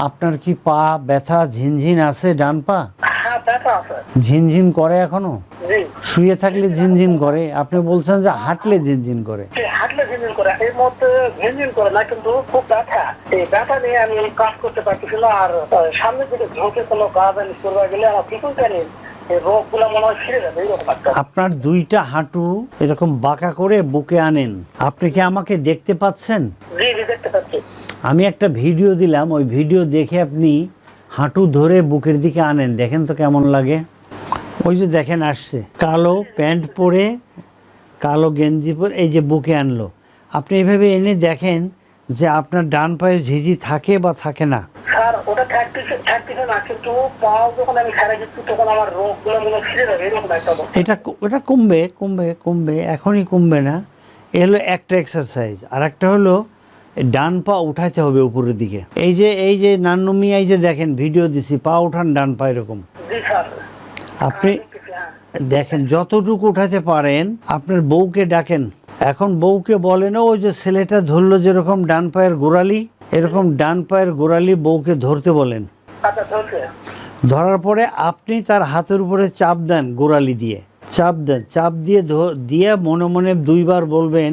আপনার কি পা ব্যথা ঝিনঝিন আছে ডান পা? হ্যাঁ ঝিনঝিন করে এখনও? শুয়ে থাকলে ঝিনঝিন করে। আপনি বলছেন যে হাঁটলে ঝিনঝিন করে। হাঁটলে ঝিনঝিন করে। এই মুহূর্তে ঝিনঝিন করে না কিন্তু খুব ব্যথা। এই ব্যথা নিয়ে আমি কাজ করতে পারতেছি না আর আহ, সামনের দিকে ঝোঁকে কোনো কাজ আমি করতে গেলে আমার পিছন জানি আপনার দুইটা হাঁটু এরকম বাঁকা করে বুকে আনেন। আপনি কি আমাকে দেখতে পাচ্ছেন? দেখতে পাচ্ছি। আমি একটা ভিডিও দিলাম ওই ভিডিও দেখে আপনি হাঁটু ধরে বুকের দিকে আনেন দেখেন তো কেমন লাগে। ওই যে দেখেন আসছে। কালো প্যান্ট পরে কালো গেঞ্জি পরে এই যে বুকে আনলো। আপনি এভাবে এনে দেখেন যে আপনার ডান পায়ে ঝিঝি থাকে বা থাকে না। স্যার ওটা থাকতেছে থাকতেছে না কিন্তু পাও যখন আমি খেলা দিচ্ছি তখন আমার রোগগুলো মনে ফিরে যাবে এরকম একটা এটা এটা কমবে কমবে কমবে এখনই কমবে না। এ হলো একটা এক্সারসাইজ আর একটা হলো ডান পা উঠাইতে হবে উপরের দিকে। এই যে এই যে নান্নু মিয়া, এই যে দেখেন, ভিডিও দিছি, পা উঠান, ডান পা এরকম। আপনি। দেখেন, যতটুকু উঠাতে পারেন, আপনার বউকে ডাকেন। এখন বউকে বলে না, ওই যে ছেলেটা ধরলো যেরকম ডান পায়ের গোড়ালি, এরকম ডান পায়ের গোড়ালি বউকে ধরতে বলেন। ধরার পরে আপনি তার হাতের উপরে চাপ দেন গোড়ালি দিয়ে। চাপ দেন, চাপ দিয়ে দিয়ে মনে মনে দুইবার বলবেন